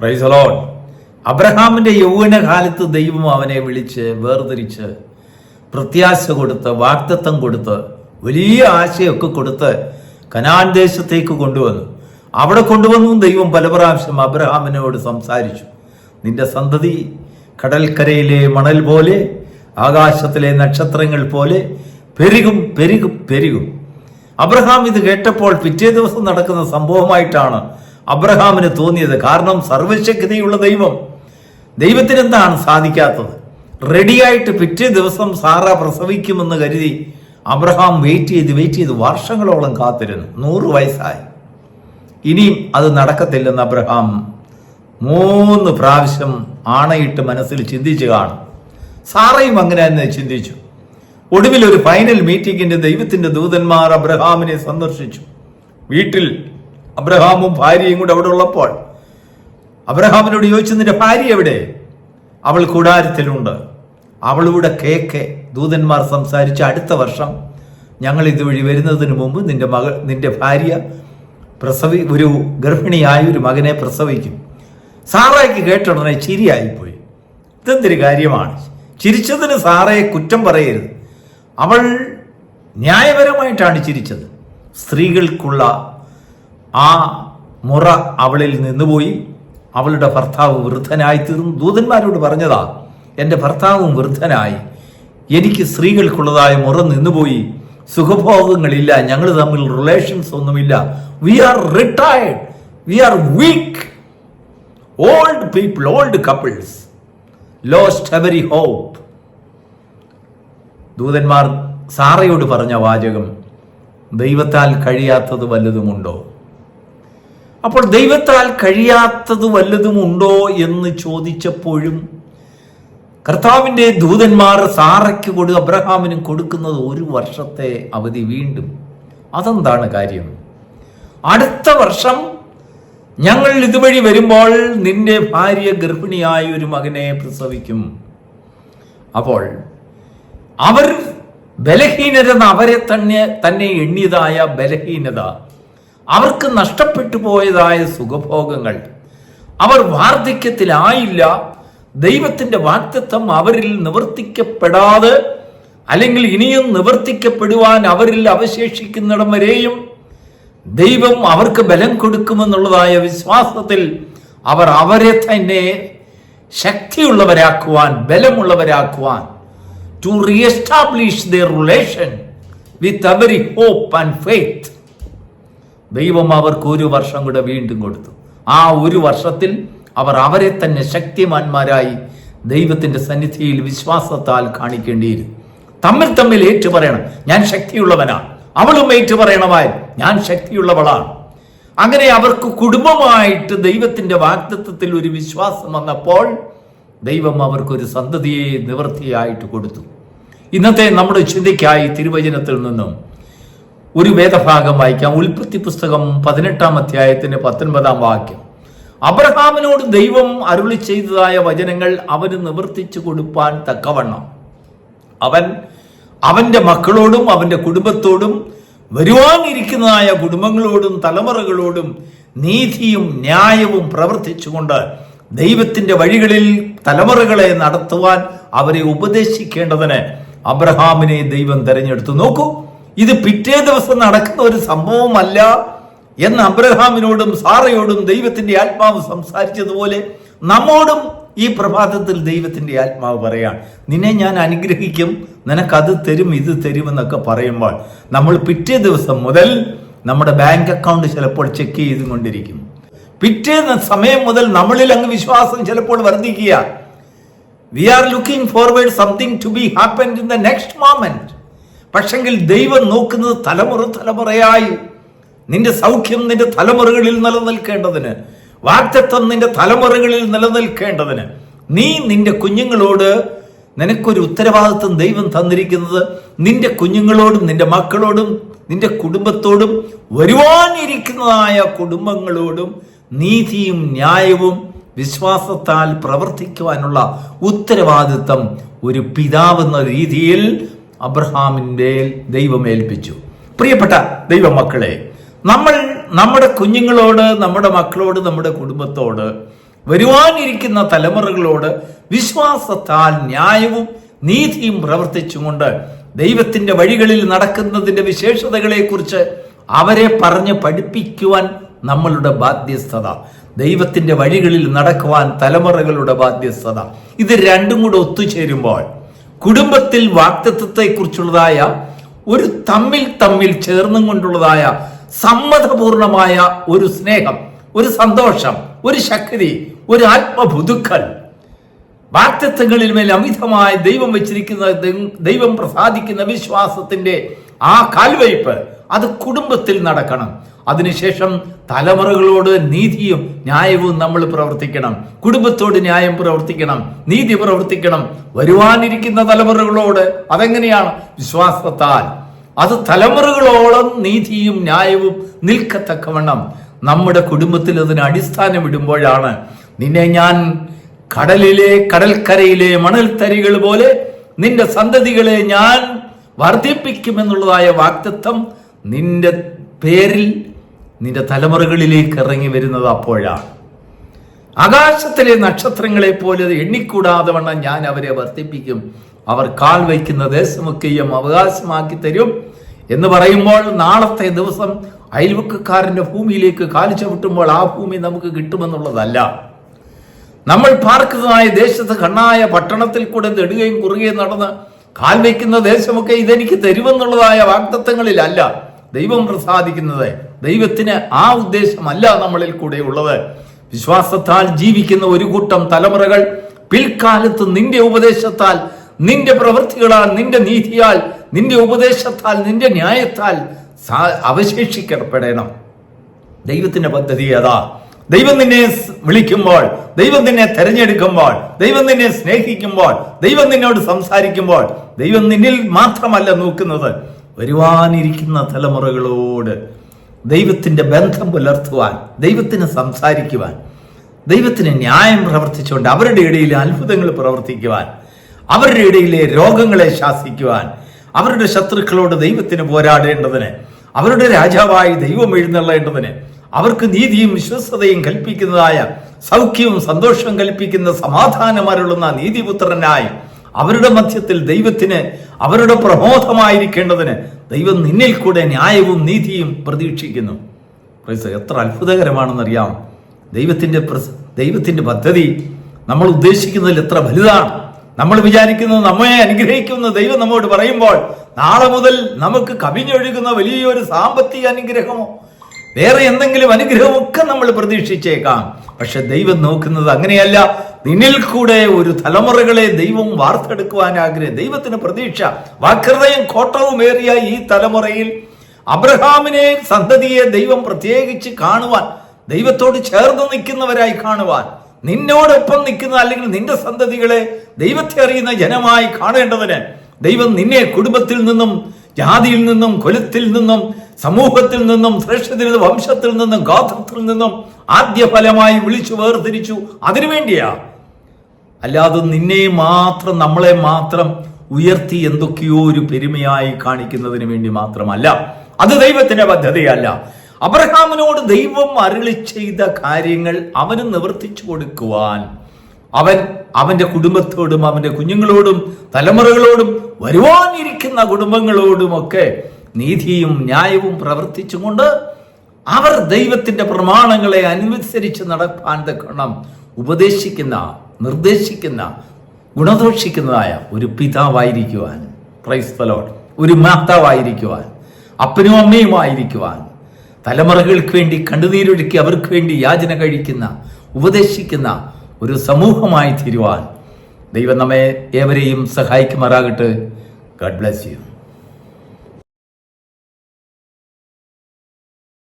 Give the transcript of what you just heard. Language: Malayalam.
പ്രൈസലോൺ അബ്രഹാമിന്റെ യൗവനകാലത്ത് ദൈവം അവനെ വിളിച്ച് വേർതിരിച്ച് പ്രത്യാശ കൊടുത്ത് വാക്തത്വം കൊടുത്ത് വലിയ ആശയൊക്കെ കൊടുത്ത് കനാൻ ദേശത്തേക്ക് കൊണ്ടുവന്നു. അവിടെ കൊണ്ടുവന്നും ദൈവം പല പ്രാവശ്യം അബ്രഹാമിനോട് സംസാരിച്ചു. നിന്റെ സന്തതി കടൽക്കരയിലെ മണൽ പോലെ ആകാശത്തിലെ നക്ഷത്രങ്ങൾ പോലെ പെരുകും പെരുകും പെരുകും. അബ്രഹാം ഇത് കേട്ടപ്പോൾ പിറ്റേ ദിവസം നടക്കുന്ന സംഭവമായിട്ടാണ് അബ്രഹാമിന് തോന്നിയത് കാരണം സർവശക്തിയുള്ള ദൈവം. ദൈവത്തിന് എന്താണ് സാധിക്കാത്തത്? റെഡിയായിട്ട് പിറ്റേ ദിവസം സാറ പ്രസവിക്കുമെന്ന് കരുതി അബ്രഹാം വെയിറ്റ് ചെയ്ത് വെയിറ്റ് ചെയ്ത് വർഷങ്ങളോളം കാത്തിരുന്നു. നൂറ് വയസ്സായി. ഇനിയും അത് നടക്കത്തില്ലെന്ന് അബ്രഹാം മൂന്ന് പ്രാവശ്യം ആണയിട്ട് മനസ്സിൽ ചിന്തിച്ചു കാണും. സാറയും അങ്ങനെ തന്നെ ചിന്തിച്ചു. ഒടുവിൽ ഒരു ഫൈനൽ മീറ്റിംഗിന്റെ ദൈവത്തിന്റെ ദൂതന്മാർ അബ്രഹാമിനെ സന്ദർശിച്ചു. വീട്ടിൽ അബ്രഹാമും ഭാര്യയും കൂടെ അവിടെ ഉള്ളപ്പോൾ അബ്രഹാമിനോട് ചോദിച്ചു നിന്റെ ഭാര്യ എവിടെ? അവൾ കൂടാരത്തിലുണ്ട്. അവളുടെ കേക്ക് ദൂതന്മാർ സംസാരിച്ച അടുത്ത വർഷം ഞങ്ങൾ ഇതുവഴി വരുന്നതിന് മുമ്പ് നിന്റെ മകൾ നിന്റെ ഭാര്യ പ്രസവി ഒരു ഗർഭിണിയായ ഒരു മകനെ പ്രസവിക്കും. സാറയ്ക്ക് കേട്ടുടനെ ചിരിയായിപ്പോയി. ഇതെന്തൊരു കാര്യമാണ്? ചിരിച്ചതിന് സാറയെ കുറ്റം പറയരുത്. അവൾ ന്യായപരമായിട്ടാണ് ചിരിച്ചത്. സ്ത്രീകൾക്കുള്ള ആ മുറ അവളിൽ നിന്നുപോയി അവളുടെ ഭർത്താവ് വൃദ്ധനായി തീർന്നു ദൂതന്മാരോട് പറഞ്ഞതാ എന്റെ ഭർത്താവും വൃദ്ധനായി. എനിക്ക് സ്ത്രീകൾക്കുള്ളതായ മുറ നിന്നുപോയി സുഖഭോഗങ്ങളില്ല ഞങ്ങൾ തമ്മിൽ റിലേഷൻസ് ഒന്നുമില്ല. We are retired we are weak old people old couples lost every hope ദൂതന്മാർ സാറയോട് പറഞ്ഞ വാചകം ദൈവത്താൽ കഴിയാത്തത് വല്ലതുമുണ്ടോ? അപ്പോൾ ദൈവത്താൽ കഴിയാത്തത് വല്ലതും ഉണ്ടോ എന്ന് ചോദിച്ചപ്പോഴും കർത്താവിന്റെ ദൂതന്മാർ സാറയ്ക്ക് കൊടു അബ്രഹാമിന് കൊടുക്കുന്നത് ഒരു വർഷത്തെ അവധി വീണ്ടും. അതെന്താണ് കാര്യം? അടുത്ത വർഷം ഞങ്ങൾ ഇതുവഴി വരുമ്പോൾ നിന്റെ ഭാര്യ ഗർഭിണിയായ ഒരു മകനെ പ്രസവിക്കും. അപ്പോൾ അവർ ബലഹീനരെന്ന് അവരെ തന്നെ തന്നെ എണ്ണിയതായ ബലഹീനത അവർക്ക് നഷ്ടപ്പെട്ടു പോയതായ സുഖഭോഗങ്ങൾ. അവർ വാർദ്ധക്യത്തിലായില്ല. ദൈവത്തിന്റെ വാക്തത്വം അവരിൽ നിവർത്തിക്കപ്പെടാതെ അല്ലെങ്കിൽ ഇനിയും നിവർത്തിക്കപ്പെടുവാൻ അവരിൽ അവശേഷിക്കുന്നിടം വരെയും ദൈവം അവർക്ക് ബലം കൊടുക്കുമെന്നുള്ളതായ വിശ്വാസത്തിൽ അവർ അവരെ തന്നെ ശക്തിയുള്ളവരാക്കുവാൻ ബലമുള്ളവരാക്കുവാൻ to reestablish their relation with every hope and faith ദൈവം അവർക്ക് ഒരു വർഷം കൂടെ വീണ്ടും കൊടുത്തു. ആ ഒരു വർഷത്തിൽ അവർ അവരെ തന്നെ ശക്തിമാന്മാരായി ദൈവത്തിന്റെ സന്നിധിയിൽ വിശ്വാസത്താൽ കാണിക്കേണ്ടിയിരുന്നു തമ്മിൽ തമ്മിൽ ഏറ്റുപറയണം. ഞാൻ ശക്തിയുള്ളവനാണ് അവളും ഏറ്റുപറയണമായി ഞാൻ ശക്തിയുള്ളവളാണ്. അങ്ങനെ അവർക്ക് കുടുംബമായിട്ട് ദൈവത്തിന്റെ വാഗ്ദത്വത്തിൽ ഒരു വിശ്വാസം വന്നപ്പോൾ ദൈവം അവർക്കൊരു സന്തതിയെ നിവൃത്തിയായിട്ട് കൊടുത്തു. ഇന്നത്തെ നമ്മുടെ ചിന്തയ്ക്കായി തിരുവചനത്തിൽ നിന്നും ഒരു വേദഭാഗം വായിക്കാം. ഉൽപ്പത്തി പുസ്തകം പതിനെട്ടാം അധ്യായത്തിന് പത്തൊൻപതാം വാക്യം. അബ്രഹാമിനോട് ദൈവം അരുളി ചെയ്തതായ വചനങ്ങൾ അവന് നിവർത്തിച്ചു കൊടുപ്പാൻ തക്കവണ്ണം. അവൻ അവന്റെ മക്കളോടും അവന്റെ കുടുംബത്തോടും വരുവാനിരിക്കുന്നതായ കുടുംബങ്ങളോടും തലമുറകളോടും നീതിയും ന്യായവും പ്രവർത്തിച്ചുകൊണ്ട് ദൈവത്തിന്റെ വഴികളിൽ തലമുറകളെ നടത്തുവാൻ അവരെ ഉപദേശിക്കേണ്ടതിന് അബ്രഹാമിനെ ദൈവം തെരഞ്ഞെടുത്തു. നോക്കൂ ഇത് പിറ്റേ ദിവസം നടക്കുന്ന ഒരു സംഭവമല്ല എന്ന് അബ്രഹാമിനോടും സാറയോടും ദൈവത്തിന്റെ ആത്മാവ് സംസാരിച്ചതുപോലെ നമ്മോടും ഈ പ്രഭാതത്തിൽ ദൈവത്തിന്റെ ആത്മാവ് പറയാൻ നിന്നെ ഞാൻ അനുഗ്രഹിക്കും നിനക്ക് അത് തരും ഇത് തരുമെന്നൊക്കെ പറയുമ്പോൾ നമ്മൾ പിറ്റേ ദിവസം മുതൽ നമ്മുടെ ബാങ്ക് അക്കൗണ്ട് ചിലപ്പോൾ ചെക്ക് ചെയ്തുകൊണ്ടിരിക്കും. പിറ്റേ സമയം മുതൽ നമ്മളിൽ അങ്ങ് വിശ്വാസം ചിലപ്പോൾ വർദ്ധിക്കുക. We are looking forward something to be happen in the next moment പക്ഷെങ്കിൽ ദൈവം നോക്കുന്നത് തലമുറ തലമുറയായി. നിന്റെ സൗഖ്യം നിന്റെ തലമുറകളിൽ നിലനിൽക്കേണ്ടതിന് വാക്തത്വം നിന്റെ തലമുറകളിൽ നിലനിൽക്കേണ്ടതിന് നീ നിന്റെ കുഞ്ഞുങ്ങളോട് നിനക്കൊരു ഉത്തരവാദിത്വം ദൈവം തന്നിരിക്കുന്നത് നിന്റെ കുഞ്ഞുങ്ങളോടും നിന്റെ മക്കളോടും നിന്റെ കുടുംബത്തോടും വരുവാനിരിക്കുന്നതായ കുടുംബങ്ങളോടും നീതിയും ന്യായവും വിശ്വാസത്താൽ പ്രവർത്തിക്കുവാനുള്ള ഉത്തരവാദിത്വം ഒരു പിതാവെന്ന രീതിയിൽ അബ്രഹാമിന്റെ ദൈവം ഏൽപ്പിച്ചു പ്രിയപ്പെട്ട ദൈവമക്കളെ നമ്മൾ നമ്മുടെ കുഞ്ഞുങ്ങളോട് നമ്മുടെ മക്കളോട് നമ്മുടെ കുടുംബത്തോട് വരുവാനിരിക്കുന്ന തലമുറകളോട് വിശ്വാസത്താൽ ന്യായവും നീതിയും പ്രവർത്തിച്ചുകൊണ്ട് ദൈവത്തിന്റെ വഴികളിൽ നടക്കുന്നതിന്റെ വിശേഷതകളെക്കുറിച്ച് അവരെ പറഞ്ഞ് പഠിപ്പിക്കുവാൻ നമ്മളുടെ ബാധ്യസ്ഥത ദൈവത്തിന്റെ വഴികളിൽ നടക്കുവാൻ തലമുറകളുടെ ബാധ്യസ്ഥത ഇത് രണ്ടും കൂടെ ഒത്തുചേരുമ്പോൾ കുടുംബത്തിൽ വാക്തത്വത്തെക്കുറിച്ചുള്ളതായ ഒരു തമ്മിൽ തമ്മിൽ ചേർന്നും കൊണ്ടുള്ളതായ സമ്മതപൂർണമായ ഒരു സ്നേഹം ഒരു സന്തോഷം ഒരു ശക്തി ഒരു ആത്മബുതുക്കൽ വാക്തത്വങ്ങളിൽ മേൽ അമിതമായ ദൈവം വെച്ചിരിക്കുന്ന ദൈവം പ്രസാദിക്കുന്ന വിശ്വാസത്തിന്റെ ആ കാൽവയ്പ് അത് കുടുംബത്തിൽ നടക്കണം. അതിനുശേഷം തലമുറകളോട് നീതിയും ന്യായവും നമ്മൾ പ്രവർത്തിക്കണം. കുടുംബത്തോട് ന്യായം പ്രവർത്തിക്കണം. നീതി പ്രവർത്തിക്കണം. വരുവാനിരിക്കുന്ന തലമുറകളോട് അതെങ്ങനെയാണ്? വിശ്വാസത്താൽ. അത് തലമുറകളോളം നീതിയും ന്യായവും നിൽക്കത്തക്കവണ്ണം നമ്മുടെ കുടുംബത്തിൽ അതിന് അടിസ്ഥാനം ഇടുമ്പോഴാണ്. നിന്നെ ഞാൻ കടലിലെ കടൽക്കരയിലെ മണൽത്തരികൾ പോലെ നിന്റെ സന്തതികളെ ഞാൻ വർദ്ധിപ്പിക്കുമെന്നുള്ളതായ വാക്തത്വം നിന്റെ പേരിൽ നിന്റെ തലമുറകളിലേക്ക് ഇറങ്ങി വരുന്നത് അപ്പോഴാണ്. ആകാശത്തിലെ നക്ഷത്രങ്ങളെ പോലെ എണ്ണിക്കൂടാതെ വണ്ണം ഞാൻ അവരെ വർദ്ധിപ്പിക്കും. അവർ കാൽ വയ്ക്കുന്ന ദേശമൊക്കെയും അവകാശമാക്കി തരും എന്ന് പറയുമ്പോൾ നാളത്തെ ദിവസം അയൽവക്കക്കാരന്റെ ഭൂമിയിലേക്ക് കാൽ ചവിട്ടുമ്പോൾ ആ ഭൂമി നമുക്ക് കിട്ടുമെന്നുള്ളതല്ല. നമ്മൾ പാർക്കുന്നതായ ദേശത്ത് കണ്ണായ പട്ടണത്തിൽ കൂടെ നെടുകയും കുറുകയും നടന്ന് കാൽ വയ്ക്കുന്ന ദേശമൊക്കെ ഇതെനിക്ക് തരുമെന്നുള്ളതായ വാഗ്ദത്തങ്ങളിലല്ല ദൈവം പ്രസാദിക്കുന്നത്. ദൈവത്തിന് ആ ഉദ്ദേശമല്ല നമ്മളിൽ കൂടെ ഉള്ളത്. വിശ്വാസത്താൽ ജീവിക്കുന്ന ഒരു കൂട്ടം തലമുറകൾ പിൽക്കാലത്ത് നിന്റെ ഉപദേശത്താൽ നിന്റെ പ്രവൃത്തികളാൽ നിന്റെ നീതിയാൽ നിന്റെ ഉപദേശത്താൽ നിന്റെ ന്യായത്താൽ അവശേഷിക്കപ്പെടണം. ദൈവത്തിന്റെ പദ്ധതി അതാ. ദൈവം നിന്നെ വിളിക്കുമ്പോൾ ദൈവം നിന്നെ തെരഞ്ഞെടുക്കുമ്പോൾ ദൈവം നിന്നെ സ്നേഹിക്കുമ്പോൾ ദൈവം നിന്നോട് സംസാരിക്കുമ്പോൾ ദൈവം നിന്നിൽ മാത്രമല്ല നോക്കുന്നത്. വരുവാനിരിക്കുന്ന തലമുറകളോട് ദൈവത്തിന്റെ ബന്ധം പുലർത്തുവാൻ ദൈവത്തിന് സംസാരിക്കുവാൻ ദൈവത്തിന് ന്യായം പ്രവർത്തിച്ചുകൊണ്ട് അവരുടെ ഇടയിൽ അത്ഭുതങ്ങൾ പ്രവർത്തിക്കുവാൻ അവരുടെ ഇടയിലെ രോഗങ്ങളെ ശാസിക്കുവാൻ അവരുടെ ശത്രുക്കളോട് ദൈവത്തിന് പോരാടേണ്ടതിന് അവരുടെ രാജാവായി ദൈവം എഴുന്നള്ളേണ്ടതിന് അവർക്ക് നീതിയും വിശ്വസ്തതയും കൽപ്പിക്കുന്നതായ സൗഖ്യവും സന്തോഷവും കൽപ്പിക്കുന്ന സമാധാനമരുളുന്ന നീതിപുത്രനായി അവരുടെ മധ്യത്തിൽ ദൈവത്തിന് അവരുടെ പ്രമോദമായിരിക്കേണ്ടതിന് ദൈവം നിന്നിൽ കൂടെ ന്യായവും നീതിയും പ്രതീക്ഷിക്കുന്നു. എത്ര അത്ഭുതകരമാണെന്നറിയാം. ദൈവത്തിന്റെ ദൈവത്തിന്റെ പദ്ധതി നമ്മൾ ഉദ്ദേശിക്കുന്നതിൽ എത്ര വലുതാണ്. നമ്മൾ വിചാരിക്കുന്നത് നമ്മെ അനുഗ്രഹിക്കുന്ന ദൈവം നമ്മോട് പറയുമ്പോൾ നാളെ മുതൽ നമുക്ക് കവിഞ്ഞൊഴുകുന്ന വലിയൊരു സാമ്പത്തിക അനുഗ്രഹമോ വേറെ എന്തെങ്കിലും അനുഗ്രഹമൊക്കെ നമ്മൾ പ്രതീക്ഷിച്ചേക്കാം. പക്ഷെ ദൈവം നോക്കുന്നത് അങ്ങനെയല്ല. നിന്നിൽ കൂടെ ഒരു തലമുറകളെ ദൈവം വാർത്തെടുക്കുവാൻ ആഗ്രഹം. ദൈവത്തിന് പ്രതീക്ഷ. വാക്രതയും കോട്ടവുമേറിയ ഈ തലമുറയിൽ അബ്രഹാമിനെ സന്തതിയെ ദൈവം പ്രത്യേകിച്ച് കാണുവാൻ ദൈവത്തോട് ചേർന്ന് നിൽക്കുന്നവരായി കാണുവാൻ നിന്നോടൊപ്പം നിൽക്കുന്ന അല്ലെങ്കിൽ നിന്റെ സന്തതികളെ ദൈവത്തെ അറിയുന്ന ജനമായി കാണേണ്ടതിന് ദൈവം നിന്നെ കുടുംബത്തിൽ നിന്നും ജാതിയിൽ നിന്നും കുലത്തിൽ നിന്നും സമൂഹത്തിൽ നിന്നും ശ്രേഷ്ഠത്തിൽ നിന്നും വംശത്തിൽ നിന്നും ഗാത്രത്തിൽ നിന്നും ആദ്യ ഫലമായി വിളിച്ചു വേർതിരിച്ചു. അതിനുവേണ്ടിയാ അല്ലാതെ നിന്നെ മാത്രം നമ്മളെ മാത്രം ഉയർത്തി എന്തൊക്കെയോ ഒരു പെരുമയായി കാണിക്കുന്നതിന് വേണ്ടി മാത്രമല്ല. അത് ദൈവത്തിന്റെ പദ്ധതിയല്ല. അബ്രഹാമിനോട് ദൈവം അരുളി ചെയ്ത കാര്യങ്ങൾ അവന് നിവർത്തിച്ചു കൊടുക്കുവാൻ അവൻ അവന്റെ കുടുംബത്തോടും അവന്റെ കുഞ്ഞുങ്ങളോടും തലമുറകളോടും വരുവാനിരിക്കുന്ന കുടുംബങ്ങളോടുമൊക്കെ നീതിയും ന്യായവും പ്രവർത്തിച്ചുകൊണ്ട് അവർ ദൈവത്തിന്റെ പ്രമാണങ്ങളെ അനുസരിച്ച് നടപ്പാൻ തക്കണം ഉപദേശിക്കുന്ന നിർദ്ദേശിക്കുന്ന ഗുണദോഷിക്കുന്നതായ ഒരു പിതാവായിരിക്കുവാൻ ക്രൈസ്തലോട് ഒരു മാതാവായിരിക്കുവാൻ അപ്പനും അമ്മയുമായിരിക്കുവാൻ തലമുറകൾക്ക് വേണ്ടി കണ്ണുനീരൊഴുക്കി അവർക്ക് വേണ്ടി യാചന കഴിക്കുന്ന ഉപദേശിക്കുന്ന ഒരു സമൂഹമായി തീരുവാൻ ദൈവം നമ്മെ ഏവരെയും സഹായിക്കുമാറാകട്ടെ. Garh bless you